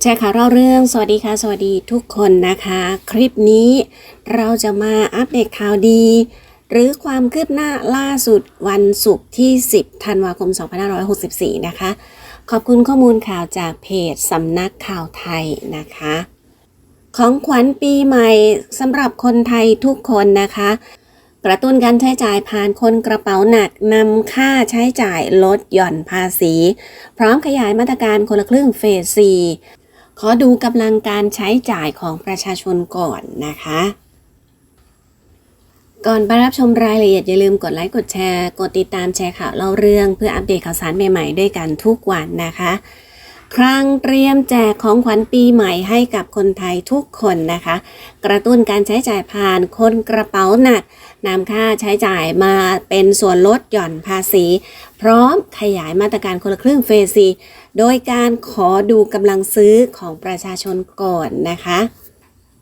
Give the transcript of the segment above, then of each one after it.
แชร์ข่าวเล่าเรื่อง สวัสดีค่ะ สวัสดีทุกคนนะคะ คลิปนี้เราจะมาอัปเดตข่าวดี หรือความคืบหน้าล่าสุดวันศุกร์ที่ 10 ธันวาคม 2564 นะคะ ขอบคุณข้อมูลข่าวจากเพจสำนักข่าวไทยนะคะ ของขวัญปีใหม่สำหรับคนไทยทุกคนนะคะ กระตุ้นการใช้จ่ายผ่านคนกระเป๋าหนักนำค่าใช้จ่ายลดหย่อนภาษี พร้อมขยายมาตรการคนละครึ่งเฟส4 ขอดูกำลังการใช้จ่ายของประชาชนก่อนนะคะ ก่อนไปรับชมรายละเอียดอย่าลืมกดไลค์กดแชร์ กดติดตามแชร์ข่าวเล่าเรื่อง เพื่ออัปเดตข่าวสารใหม่ๆด้วยกันทุกวันนะคะ ครั้งเตรียมแจกของขวัญปีใหม่ให้กับคนไทยทุกคนนะคะ กระตุ้นการใช้จ่ายผ่านคนกระเป๋าหนักนำค่าใช้จ่ายมาเป็นส่วนลดหย่อนภาษี พร้อมขยายมาตรการคนละครึ่งเฟสซีโดยการขอดูกำลังซื้อของประชาชนก่อนนะคะ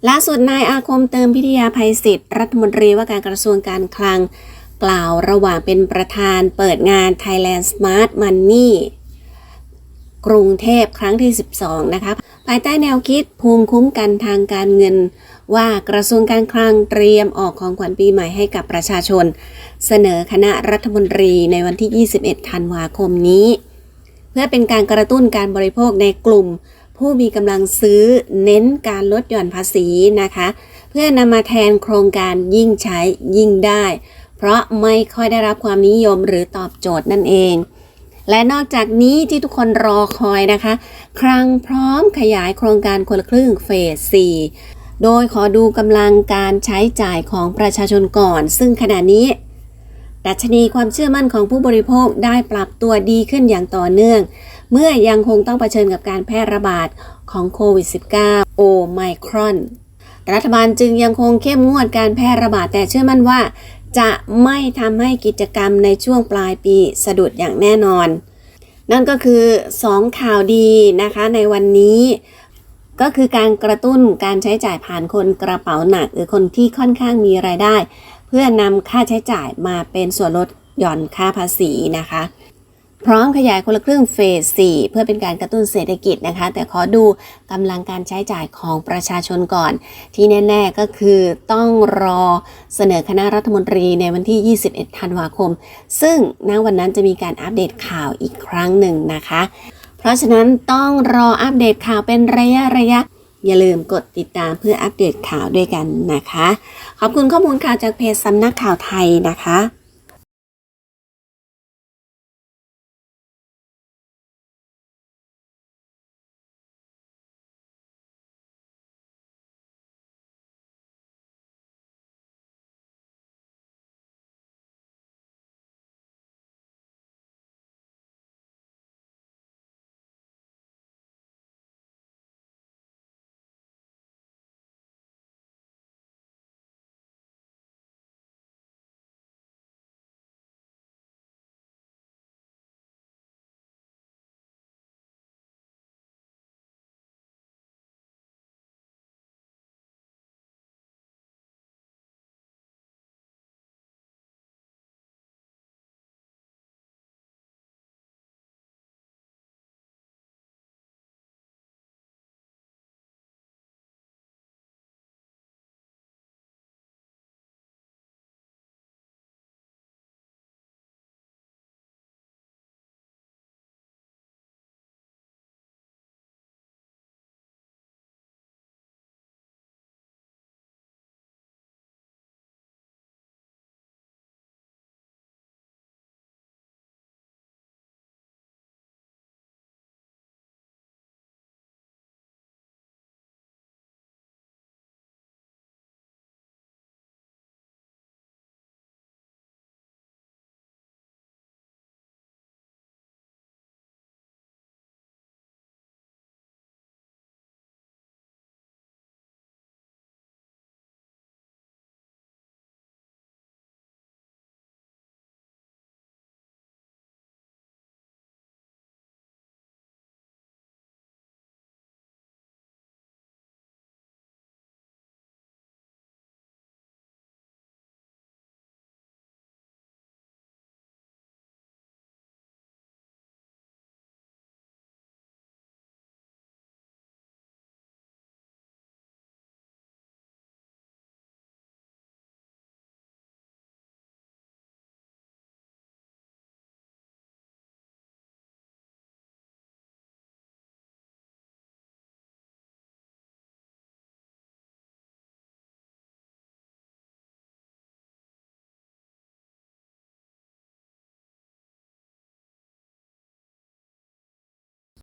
ล่าสุดนายอาคมเติมพิทยาภัยศิษย์รัฐมนตรีว่าการกระทรวงการคลัง กล่าวระหว่างเป็นประธานเปิดงาน Thailand Smart Money กรุงเทพครั้งที่ 12 นะคะ ภายใต้แนวคิดภูมิคุ้มกันทางการเงิน ว่ากระทรวงการคลังเตรียมออกของขวัญปีใหม่ให้กับประชาชน เสนอคณะรัฐมนตรีในวันที่ 21 ธันวาคมนี้ เพื่อเป็นการกระตุ้นการบริโภคในกลุ่ม ผู้มีกำลังซื้อเน้นการลดหย่อนภาษีนะคะ เพื่อนำมาแทนโครงการยิ่งใช้ยิ่งได้ เพราะไม่ค่อยได้รับความนิยมหรือตอบโจทย์นั่นเอง และนอกจากนี้ที่ทุกคนรอคอยนะคะ ครั้งพร้อมขยายโครงการคนละครึ่งเฟส 4 โดยขอดูกำลังการใช้จ่ายของประชาชนก่อน ซึ่งขณะนี้ ดัชนีความเชื่อมั่นของผู้บริโภคได้ปรับตัวดีขึ้นอย่างต่อเนื่อง เมื่อยังคงต้องเผชิญกับการแพร่ระบาดของโควิด -19 โอไมครอน รัฐบาลจึงยังคงเข้มงวดการแพร่ระบาดแต่เชื่อมั่นว่า จะไม่ทำให้กิจกรรมในช่วงปลายปีสะดุดอย่างแน่นอน นั่นก็คือ 2 ข่าวดีนะคะในวันนี้ ก็คือการกระตุ้นการใช้จ่ายผ่านคนกระเป๋าหนัก หรือคนที่ค่อนข้างมีรายได้ เพื่อนำค่าใช้จ่ายมาเป็นส่วนลดหย่อนค่าภาษีนะคะ พร้อมขยายคนละครึ่งเฟส 4 เพื่อเป็นการกระตุ้นเศรษฐกิจนะคะ แต่ขอดูกำลังการใช้จ่ายของประชาชนก่อน ที่แน่ ๆก็คือต้องรอเสนอคณะรัฐมนตรีในวันที่ 21 ธันวาคม ซึ่งณวันนั้นจะมีการอัปเดตข่าวอีกครั้งหนึ่งนะคะ เพราะฉะนั้นต้องรออัปเดตข่าวเป็นระยะระยะอย่าลืมกดติดตามเพื่ออัปเดตข่าวด้วยกันนะคะ ขอบคุณข้อมูลข่าวจากเพจสำนักข่าวไทยนะคะ